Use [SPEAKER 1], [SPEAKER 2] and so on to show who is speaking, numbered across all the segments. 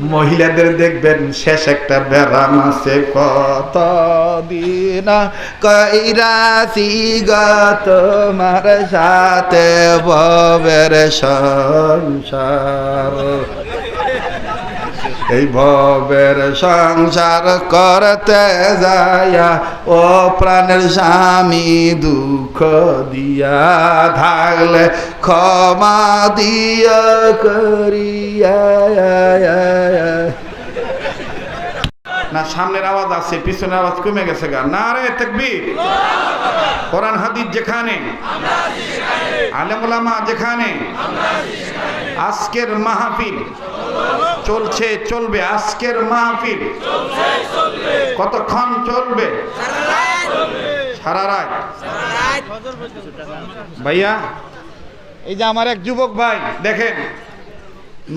[SPEAKER 1] মহিলাদের দেখবেন শেষ একটা ব্যারাম আছে। কত দিন কইরাছি গত তোমার সাথে ববের সংসার? এই ভবের সংসার করতে যায়া, ও প্রাণের স্বামী দুঃখ দিয়া থাকলে ক্ষমা দিয়া করিয়া। না, সামনের আওয়াজ আছে, পিছনের আওয়াজ কমে গেছে গা। না রে, তাকবীর। কোরআন, হাদিস যেখানে। আলেমুলামা যেখানে। আজকের মাহফিল। চলছে, চলবে আজকের মাহফিল। কতক্ষণ চলবে? সারা রাত। ভাইয়া, এই যে আমার এক যুবক ভাই, দেখেন,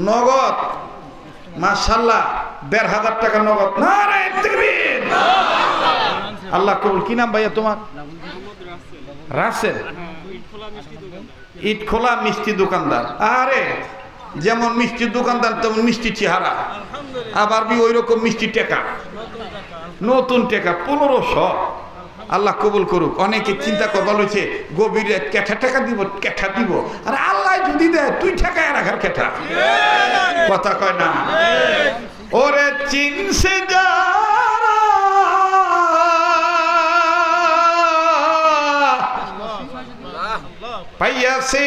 [SPEAKER 1] নগদ মাশাল্লাহ দেড় হাজার টাকা নগদ। না রে আল্লাহ কবুল। কি নাম ভাইয়া তোমার? রাসেল। ইট খোলা মিষ্টি দোকানদার। আরে যেমন মিষ্টির দোকানদার তেমন মিষ্টি চেহারা। আবার বি ওই রকম মিষ্টি টেকা। নতুন টেকা পনেরোশো। আল্লাহ কবুল করুক। অনেকে চিন্তা করবা লইছে গভীর কেঠা টাকা দিব কেঠা দিব। আর আল্লাহ যদি দেয় তুই ঠেকায় রাখার কেঠা। কথা কয় না। ওরে চিনছে যারা। পাইয়াছি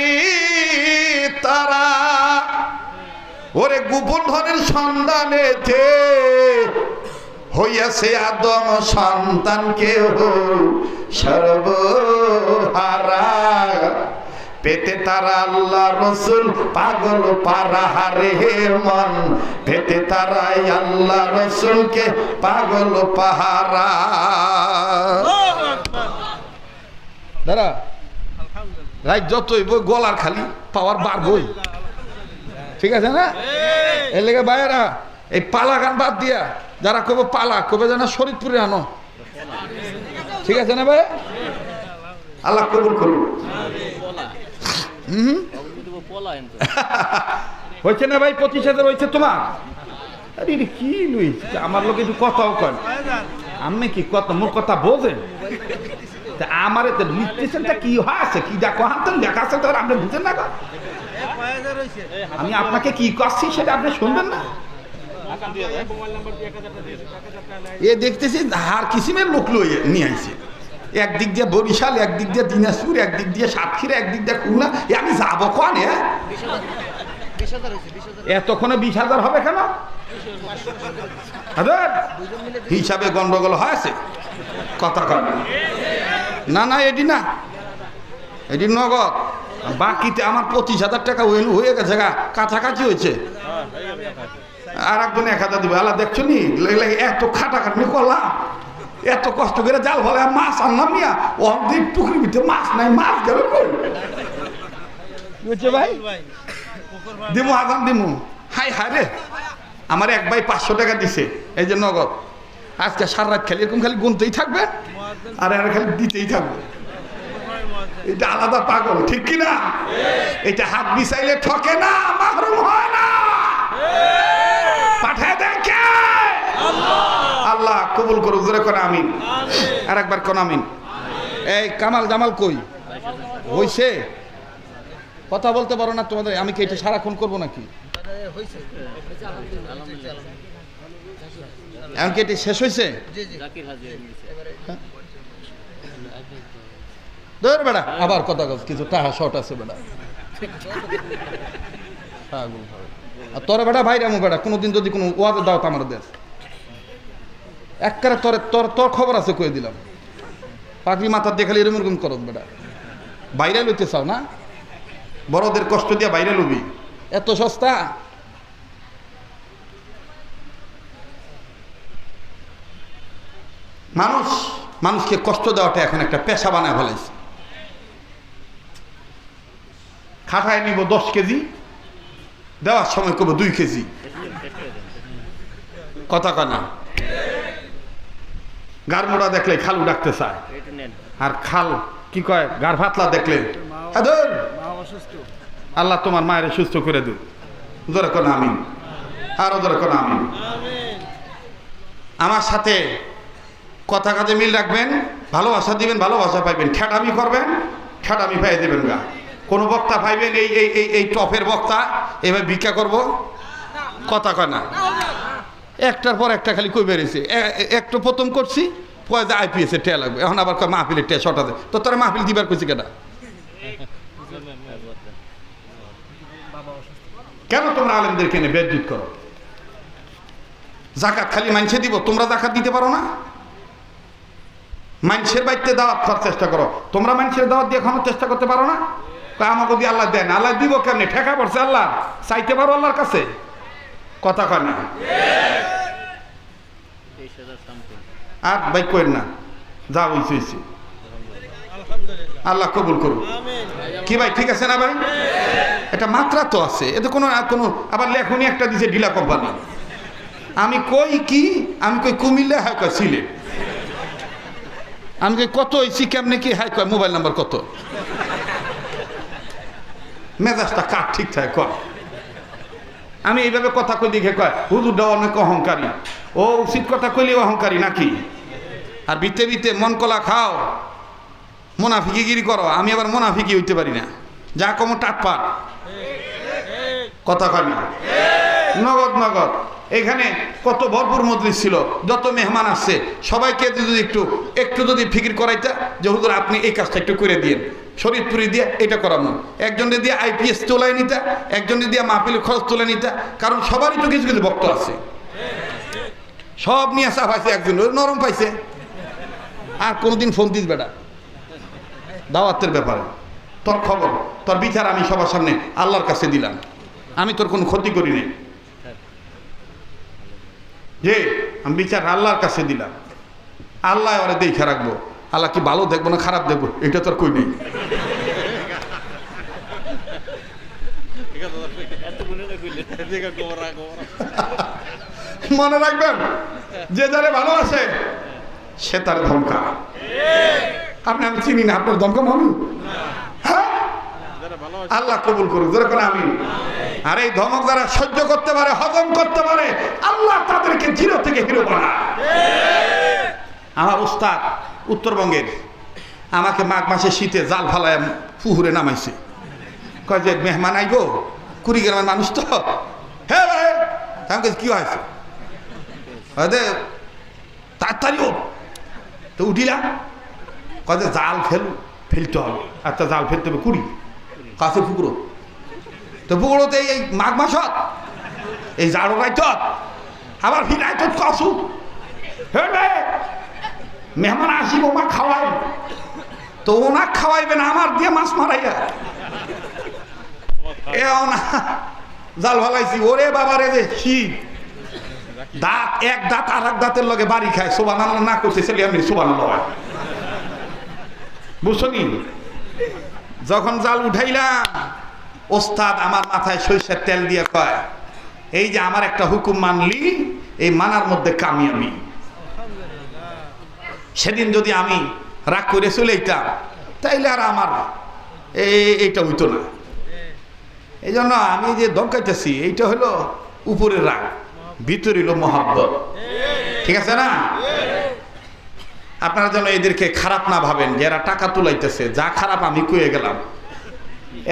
[SPEAKER 1] তারা। ওরে গোপন ধনের সন্ধানেতে হইয়াছে আদম সন্তানকে সর্বহারা। পেতে তারা আল্লাহ রসুল পাগল পারা হারে মন। পেতে তারাই আল্লাহ রসুলকে পাগল পাহারা। দাঁড়া রাইট যতই বই গলার খালি, পাওয়ার বাড়বই ঠিক আছে না? এর লেগে বাইরা এই পালা গান বাদ দিয়া যারা কবে পালা কবে যেন শরীরপুরে আনো। ঠিক আছে না ভাই? আল্লাহ কবুল করুন হুম? হয়েছে না ভাই পঁচিশ হাজার হয়েছে তোমার? আরে কি লুই? আমার লোক একটু কথাও কন আমি কি কথা মোর কথা বোঝেন? তা আমার এতে লিখতেছেন কি হয় আছে কি দেখো হান্তন দেখা আছে তো আপনি বুঝেন না? আমি আপনাকে কি করছি সেটা আপনি শুনবেন না? এ দেখতেছি হার কিসিমের লোক লই নিয়ে আইছে। একদিক দিয়ে বরিশাল একদিক দিয়ে দিনাজপুর একদিক দিয়ে সাতক্ষীরা একদিক দিয়ে খুলনা। এ আমি যাব কনে এতক্ষণে বিশ হাজার? হবে কেন হিসাবে গন্ডগোল হয়েছে। কথা কর না না এটি না। এটি নগদ। বাকিতে আমার পঁচিশ হাজার টাকা হয়ে গেছে গা, কাছাকাছি হয়েছে। আর একজন এক হাজার দিবে, আল্লাহ দেখছ নি? এত খাটাখাটনি করলাম। এত কষ্ট করে জাল ফলে মাছ আনলাম নিয়া অর্ধেক পুকুরির ভিতরে মাছ নাই, মাছ গেল ভাই? দিমু, আগাম দিমু। হাই হাই রে। আমার এক ভাই পাঁচশো টাকা দিছে, এই যে নগদ। আজকে সারা রাত খালি এরকম খালি গুনতেই থাকবে আর খালি দিতেই থাকবে। এটা আলাদা পাগল ঠিক কি না এটা হাত বিছাইলে ঠকে না মাহরুম হয় না। পাঠায় দেখে আল্লাহ কবুল করুক জোরে করে আমিন। আর একবার কোন আমিন। এই কামাল জামাল কই? হইছে? কথা বলতে পারো না তোমাদের আমি কি এটা সারাক্ষণ করব নাকি? এমনকি এটি শেষ হয়েছে ধর বেড়া। আবার কথা কস, কিছু টাহা শর্ট আছে বেড়া। আর তোর বেটা ভাই রামু বেটা কোনোদিন যদি কোনো ওয়াজে দাও আমার দেশ। একবারে তোর তোর তোর খবর আছে কয়ে দিলাম। পাগলি মাথার দেখালি এরকম এরকম করত বেটা বাইরে লইতে চাও না? বড়দের কষ্ট দিয়া বাইরে লবি। এত সস্তা? মানুষ মানুষকে কষ্ট দেওয়াটা এখন একটা পেশা বানায় ফেলাইছে। খাটায় নিব দশ কেজি, দেওয়ার সময় করব দুই কেজি। কথা কনা গারমোড়া দেখলে খালু ডাকতে চায়। আর খাল কি কয়? গার ভাতলা দেখলে আল্লাহ তোমার মায়ের সুস্থ করে দিন জোরে কোন আমি আরও দরকার আমি আমার সাথে কথা কাজে মিল রাখবেন, ভালোবাসা দিবেন, ভালোবাসা পাইবেন, ঠেটামি করবেন, ঠেটামি পাই দেবেন গা। কোনো বক্তা পাইবেন এই এই এই এই টপের বক্তা, এবার ভিক্ষা করব? কথা কয় না। একটার পর একটা খালি কই বেরিয়েছে? একটু প্রথম করছি, পরে যে আইপিএস এর টেয়া লাগবে। এখন আবার কয় মাহফিলের টেয়া শটাতে তো তোরা মাহফিল দিবার কইছি কেনা কেন তোমরা আলেমদেরকে এনে বেদযুত করো? জাকাত খালি মানছে দিব, তোমরা জাকাত দিতে পারো না? মানুষের বাড়িতে দাওয়াত চেষ্টা করো। তোমরা মানুষের দাওয়াত দিয়ে এখনও চেষ্টা করতে পারো না? কয়, আমাকে দিয়ে আল্লাহ দেন। আল্লাহ দিব কেমনি? ঠেকা পড়ছে আল্লাহ। চাইতে পারো আল্লাহর কাছে? কথা কয় না। আর ভাই কইন না। যা হইছে হইছে আল্লাহ কবুল করুন কি ভাই, ঠিক আছে না ভাই? এটা মাত্রা তো আছে। এতে কোনো কোনো আবার লেখনি একটা দিছে ঢিলা কোম্পানি। আমি কই কি? আমি কই কুমিল্লা, হয় কয় সিলেট। আমি কত হয়েছি কেমনে কি হাই কয় মোবাইল নাম্বার কত? মেজাজটা কার ঠিক থাকে কর? আমি এইভাবে কথা কই দেখে কয় হুজুরটা অনেক অহংকারী। ও, উচিত কথা কইলে অহংকারী নাকি? আর বিতে বিতে মন কলা খাও। মোনাফিকিগিরি করো। আমি আবার মোনাফিকি হইতে পারি না। যা কম টাটপাট কথা কয় না? নগদ নগদ। এখানে কত ভরপুর মজলিস ছিল, যত মেহমান আসছে, সবাইকে যদি একটু একটু যদি ফিকির করাইতা যে হুজুর আপনি এই কাজটা একটু করে দিন শরীরপুরি দিয়ে এটা করানো। একজনে দিয়ে আইপিএস তোলায় নিতা একজনে দিয়ে মাহফিলের খরচ তুলে নিতা, কারণ সবারই তো কিছু কিছু ভক্ত আছে। সব নিয়ে আসা পাইছে একজন নরম পাইছে। আর কোনোদিন ফোন দিস বেটা। দাওয়াতের ব্যাপারে। তোর খবর, তোর বিচার আমি সবার সামনে আল্লাহর কাছে দিলাম। আমি তোর কোনো ক্ষতি করি নাই। যে, আমি বিচার আল্লাহর কাছে দিলাম। আল্লাহ ওরা দেখে রাখব। আল্লাহ কি ভালো দেখব না খারাপ দেখব? এটা তোর কই নেই। মনে রাখবেন, যে যারে ভালো আছে, সে তার ধমকা আপনি আমি চিনি না, আপনার ধমকা মানুষ হ্যাঁ? আল্লাহ কবুল করুক যেরকম আমি আর এই ধমক যারা সহ্য করতে পারে, হজম করতে পারে, আল্লাহ তাদেরকে জিরো থেকে হিরো বানায়। আমার উস্তাদ উত্তরবঙ্গের। আমাকে মাঘ মাসে শীতে জাল ফালায় পুহুরে নামাইছে। কয় যে, মেহমান আইব? কুড়িগ্রামের মানুষ তো? হ্যাঁ কি হয়েছে? তাড়াতাড়ি ও তো উঠিলাম। কয় জাল ফেল, ফেলতে হবে। একটা জাল ফেলতে হবে কুড়ি। কাছে পুকুরো। তো পুকুরোতে এই- এই মাঘ মাসত, এই জাড়ো রাইত। আবার ফিরাইত কসু হে ভাই মেহমান আসিব, মা খাওয়াই। তো ওনা খাওয়াইবে না আমার দিয়ে মাছ মারাইয়া। এ না জাল ভালাইছি ওরে বাবা রে যে শীত দাঁত, এক দাঁত আর এক দাঁতের লগে বাড়ি খায়। সোবান আল্লাহ না করছে ছেলে আমি সোবান আল্লাহ বুঝছনি যখন জাল উঠাইলাম, ওস্তাদ আমার মাথায় সরিষার তেল দিয়ে কয়, এই যে আমার একটা হুকুম মানলি, এই মানার মধ্যে কামিয়াবি। সেদিন যদি আমি রাগ করে চলে যেতাম তাইলে আর আমার এই এইটা হইতো না। এই জন্য আমি যে দমকাইতেছি এইটা হলো উপরের রাগ, ভিতরে হলো মহাব্বত। ঠিক আছে না? আপনারা যেন এদেরকে খারাপ না ভাবেন, যে এরা টাকা তুলাইতেছে, যা খারাপ আমি কয়ে গেলাম।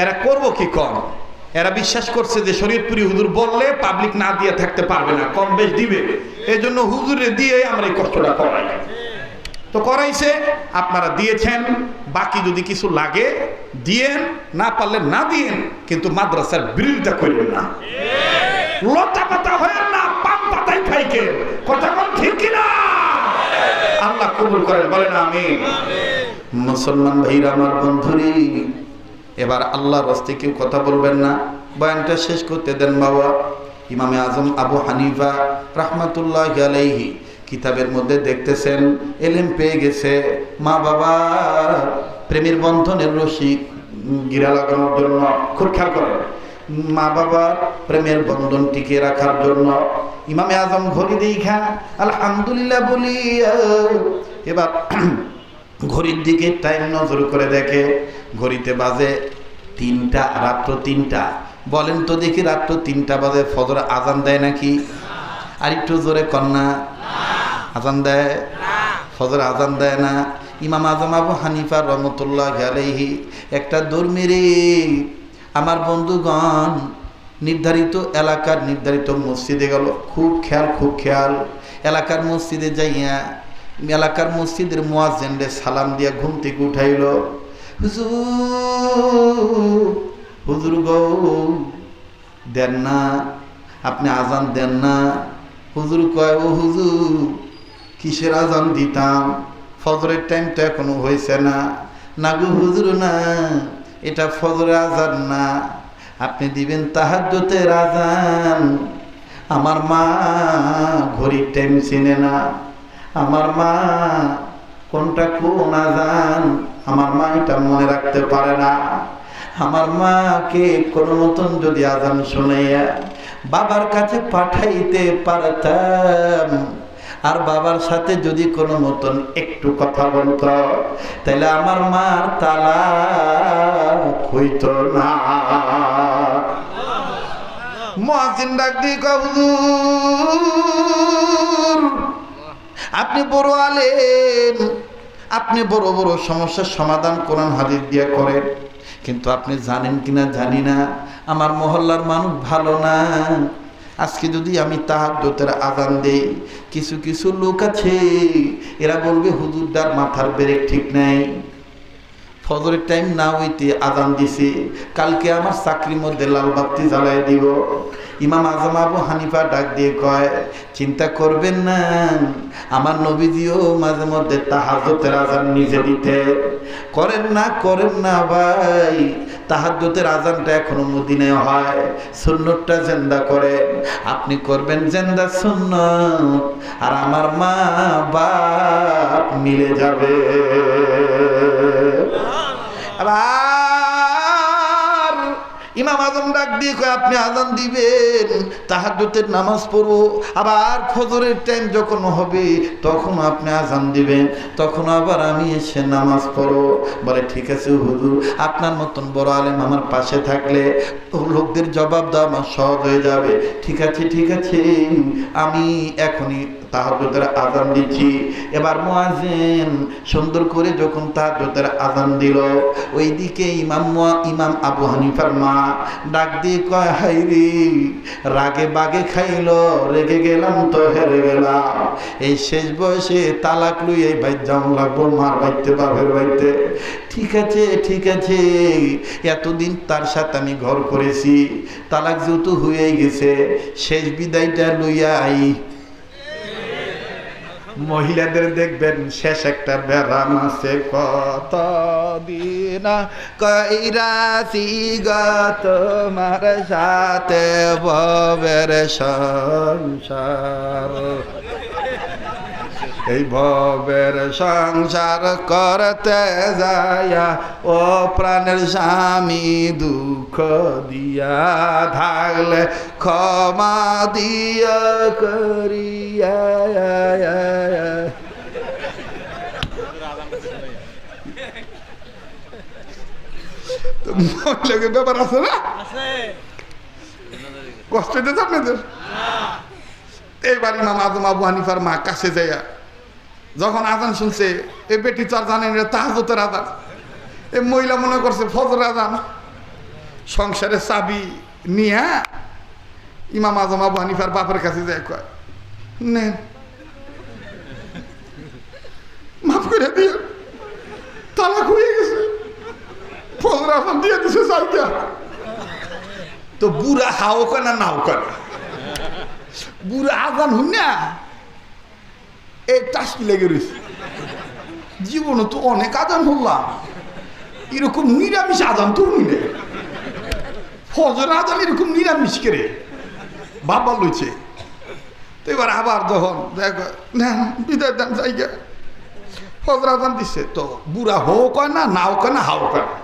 [SPEAKER 1] এরা করব কি কম? এরা বিশ্বাস করছে যে শরীয়তপুরি হুজুর বললে পাবলিক না দিয়ে থাকতে পারবে না, কম বেশ দিবে। এই জন্য হুজুরে দিয়ে আমরা এই কষ্টটা করাই। তো করাইছে, আপনারা দিয়েছেন, বাকি যদি কিছু লাগে, দিয়েন, না পারলে না দিয়েন, কিন্তু মাদ্রাসার বিরোধিতা করবেন না। লতা পাতা হয় না পাম পাতাই খাইকে কথা কোন ঠিক কিনা? আল্লাহ কবুল করেন, বলেন আমি মুসলমান ভাইরা, আমার বন্ধুরি, এবার আল্লাহর রাস্তে কেউ কথা বলবেন না। বয়ানটা শেষ করতে দেন বাবা, ইমামে আজম আবু হানিফা, রাহমাতুল্লাহ আলাইহি। কিতাবের মধ্যে দেখতেছেন, এলেম পেয়ে গেছে মা বাবা প্রেমের বন্ধনের রশি গিরা লাগানোর জন্য, খুব খেয়াল করেন। মা বাবার প্রেমের বন্ধন টিকে রাখার জন্য ইমামে আজম ঘড়ি দেখা আলহামদুলিল্লাহ বলি, এবার ঘড়ির দিকে টাইম নজর করে দেখে, ঘড়িতে বাজে তিনটা, রাত্র তিনটা। বলেন তো দেখি রাত্র তিনটা বাজে, ফজর আজান দেয় নাকি? আর একটু জোরে কন্যা আজান দেয়? ফজর আজান দেয় না। ইমাম আজম আবু হানিফা রহমতুল্লাহ আলাইহি একটা দৌড় মেরে আমার বন্ধুগণ নির্ধারিত এলাকার নির্ধারিত মসজিদে গেল। খুব খেয়াল খুব খেয়াল। এলাকার মসজিদে যাইয়া এলাকার মসজিদের মোয়াজেন্ডে সালাম দিয়া ঘুম থেকে উঠাইল। হুজুর দেন না। আপনি আজান দেন না। হুজুর কয়, ও হুজুর কিসের আজান দিতাম? ফজরের টাইম তো এখনও হয়েছে না। নাগু হুজুর, না। এটা ফজরের আজান না। আপনি দিবেন তাহাজ্জতের আজান। আমার মা ঘড়ির টাইম চিনে না। আমার মা কোনটা কোন আজান? আমার মা এটা মনে রাখতে পারে না। আমার মাকে কোনো মতন যদি আজান শুনাইয়া বাবার কাছে পাঠাইতে পারতাম আর বাবার সাথে যদি কোনো মতন একটু কথা বলতো তাহলে আমার মার তালা হইত না। মহাসিন আপনি বড় আলেম। আপনি বড় বড় সমস্যার সমাধান কোরআন হাদিস দিয়ে করেন। কিন্তু আপনি জানেন কিনা জানি না। আমার মহল্লার মানুষ ভালো না। আজকে যদি আমি তাহাজ্জতের আজান দেই, কিছু কিছু লোক আছে, এরা বলবে, হুজুরদার, মাথার ব্রেক ঠিক নাই। ফজরের টাইম না হইতে আজান দিছে। কালকে আমার চাকরির মধ্যে লাল বাতি জ্বালাই দিব। ইমাম আজম আবু হানিফা ডাক দিয়ে কয়, চিন্তা করবেন না, আমার নবীজিও মাঝে মধ্যে তাহাজতের আজান নিজে দিতে করেন না করেন না ভাই তাহাজ্জতের আজানটা এখনও মদিনে হয়। সুন্নতটা জেন্দা করে আপনি করবেন জেন্দা সুন্নত আর আমার মা বাপ মিলে যাবে। আবার ইমাম আজম ডাক দিয়ে কয়, আপনি আজান দিবেন, তাহাজ্জুদের নামাজ পড়ব আবার ফজরের টাইম যখন হবে, তখন আপনি আজান দিবেন। তখন আবার আমি এসে নামাজ পড়ো। বলে, ঠিক আছে হুজুর, আপনার মতন বড় আলেম আমার পাশে থাকলে লোকদের জবাব দেওয়া আমার সহজ হয়ে যাবে। ঠিক আছে ঠিক আছে, আমি এখনই তাহাজ্জুদের আজান দিচ্ছি। এবার মুয়াজ্জিন সুন্দর করে যখন তাহাজ্জুদের আজান দিল, ওইদিকে ইমাম ইমাম আবু হানিফার মা ডাক দিয়ে কয় হাই রে, রাগে বাগে খাইলো, রেগে গেলাম তো হেরে গেলাম। এই শেষ বয়সে তালাক লুই এই বাইর লাগবো, মার বাইতে বাপের বাইতে ঠিক আছে ঠিক আছে, এতদিন তার সাথে আমি ঘর করেছি, তালাক যেহেতু হয়েই গেছে, শেষ বিদায়টা লইয়া আই মহিলাদের দেখবেন শেষ একটা ব্যারাম আছে। কত দিন কইরাছি গত তোমার সাথে ভবের সংসার? এই ভবের সংসার করতে যায়া ও প্রাণের স্বামী দুঃখ দিয়া থাকলে ক্ষমা দিয়া করিয়া। ব্যাপার আছে না? কষ্ট দিতে আপনাদের? এইবার ইমাম আজম আবু হানিফার মা কাছে যাইয়া যখন আজান শুনছে, এ বেটি আর জানেন তাহাজতের আজান। এ মহিলা মনে করছে ফজর আজান। সংসারের চাবি নিয়ে, ইমাম আজম আবু হানিফার বাপের কাছে যায়, কয়, নেন। মাফ করে দিয়ে তালাক হয়ে গেছে। ফজর আজান দিয়ে দিছে তো বুড়া হাও করে না নাও করে বুড়া আজান হই না এই টাসকি লেগে রয়েছে জীবনে তো অনেক আদান হল্লাম এরকম নিরামিষ আজান তো মিলে? ফজর আজান এরকম নিরামিষ করে? বাবা লইছে। তো এবার আবার যখন দেখো বিদায় দান জায়গা ফজর আজান দিচ্ছে তো বুড়া হো কয় না, নাও কয় না, হাও কয় না।